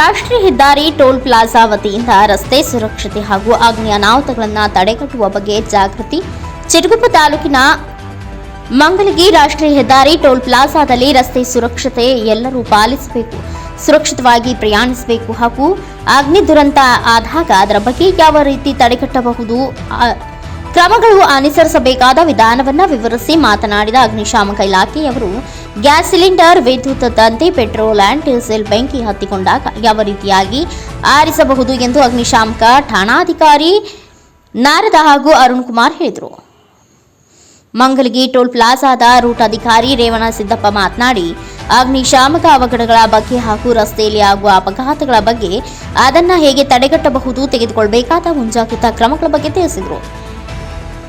ರಾಷ್ಟ್ರೀಯ ಹೆದ್ದಾರಿ toll plaza ವತಿಯಿಂದ ರಸ್ತೆ ಸುರಕ್ಷತೆ ಹಾಗೂ ಅನಾಹುತಗಳನ್ನು ತಡೆಗಟ್ಟುವ ಬಗ್ಗೆ ಜಾಗೃತಿ. ಚಿರುಗುಪ್ಪ ತಾಲೂಕಿನ ಮಂಗಲಗಿ ರಾಷ್ಟ್ರೀಯ ಹೆದ್ದಾರಿ ಟೋಲ್ ಪ್ಲಾಜಾದಲ್ಲಿ ರಸ್ತೆ ಸುರಕ್ಷತೆ ಎಲ್ಲರೂ ಪಾಲಿಸಬೇಕು, ಸುರಕ್ಷಿತವಾಗಿ ಪ್ರಯಾಣಿಸಬೇಕು ಹಾಗೂ ಅಗ್ನಿ ದುರಂತ ಆದಾಗ ಅದರ ಬಗ್ಗೆ ಯಾವ ರೀತಿ ತಡೆಗಟ್ಟಬಹುದು ಕ್ರಮಗಳು ಅನುಸರಿಸಬೇಕಾದ ವಿಧಾನವನ್ನ ವಿವರಿಸಿ ಮಾತನಾಡಿದ ಅಗ್ನಿಶಾಮಕ ಇಲಾಖೆಯವರು, ಗ್ಯಾಸ್ ಸಿಲಿಂಡರ್, ವಿದ್ಯುತ್, ತಂತಿ, ಪೆಟ್ರೋಲ್ ಆ್ಯಂಡ್ ಡೀಸೆಲ್ ಬೆಂಕಿ ಹತ್ತಿಕೊಂಡಾಗ ಯಾವ ರೀತಿಯಾಗಿ ಆರಿಸಬಹುದು ಎಂದು ಅಗ್ನಿಶಾಮಕ ಠಾಣಾಧಿಕಾರಿ ನಾರದ ಹಾಗೂ ಅರುಣ್ ಕುಮಾರ್ ಹೇಳಿದರು. ಮಂಗಲಗಿ ಟೋಲ್ ಪ್ಲಾಜಾದ ರೂಟ್ ಅಧಿಕಾರಿ ರೇವಣ ಸಿದ್ದಪ್ಪ ಮಾತನಾಡಿ, ಅಗ್ನಿಶಾಮಕ ಅವಘಡಗಳ ಬಗ್ಗೆ ಹಾಗೂ ರಸ್ತೆಯಲ್ಲಿ ಆಗುವ ಅಪಘಾತಗಳ ಬಗ್ಗೆ ಅದನ್ನು ಹೇಗೆ ತಡೆಗಟ್ಟಬಹುದು ತೆಗೆದುಕೊಳ್ಳಬೇಕಾದ ಮುಂಜಾಗ್ರತಾ ಕ್ರಮಗಳ ಬಗ್ಗೆ ತಿಳಿಸಿದರು.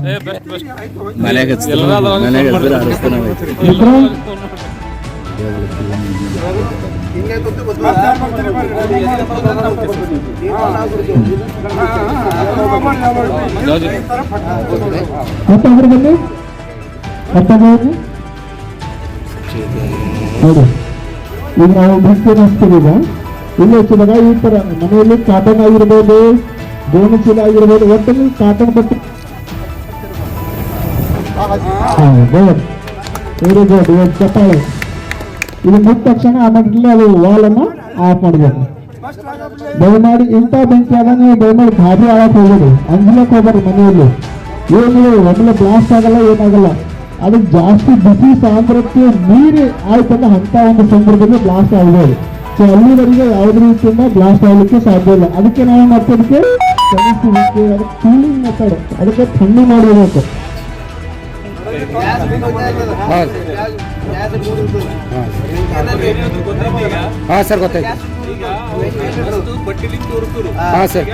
ಮನೆಗೆ ಮನೆಗೆ ನೋಡಿ ಈಗ ನಾವು ಹಚ್ತೀವಿ ಈಗ ಇಲ್ಲಿ ಹಚ್ಚಿದಾಗ ಈ ತರ ಮನೆಯಲ್ಲಿ ಕಾಟನ್ ಆಗಿರ್ಬೋದು ಗೋಣಿ ಚೀಲ ಆಗಿರ್ಬೋದು ಒಟ್ಟಲ್ಲಿ ಕಾಟನ್ ಬಟ್ಟೆ ಗುಡ್ ವೆರಿ ಗುಡ್ ಇವಾಗ ಚಪ್ಪಾಳೆ. ಇದು ಮುಟ್ಟ ತಕ್ಷಣ ಆಮೇಲೆ ಅದು ವಾಲ್ ಅನ್ನ ಆಫ್ ಮಾಡಬೇಕು ದಯಮಾಡಿ ಇಂಥ ಬೆಂಕಿ ಆದ ನೀವು ದಯಮಾಡಿ ಗಾಬರಿ ಆಗಕ್ಕೆ ಹೋಗ್ಬೇಡಿ. ಅಂಜಲಕ್ಕೆ ಹೋಗ್ಬೇಡಿ ಮನೆಯಲ್ಲಿ. ಏನು ಒಮ್ಮೆ ಬ್ಲಾಸ್ಟ್ ಆಗಲ್ಲ ಏನಾಗಲ್ಲ ಅದಕ್ಕೆ ಜಾಸ್ತಿ ಬಿಸಿ ಸಾಂದ್ರತೆ ನೀರು ಆಯ್ತಂದ್ರೆ ಅಂತ ಒಂದು ಸಂದರ್ಭದಲ್ಲಿ ಬ್ಲಾಸ್ಟ್ ಆಗ್ಬೋದು ಸೊ ಅಲ್ಲಿವರೆಗೆ ಯಾವುದೇ ರೀತಿಯಿಂದ ಬ್ಲಾಸ್ಟ್ ಆಗಲಿಕ್ಕೆ ಸಾಧ್ಯ ಇಲ್ಲ. ಅದಕ್ಕೆ ನಾವು ಮಾಡ್ತೋದಕ್ಕೆ ಕ್ಷಮಿಸುವಿಕೆ ಅದಕ್ಕೆ ಕೂಲಿಂಗ್ ಮೆಥಡ್ ಅದಕ್ಕೆ ಥಂಡಿ ಮಾಡಬೇಕು ಹಾಂ ಸರ್ ಗೊತ್ತಾಯ್ತು. ಹಾಂ ಸರ್.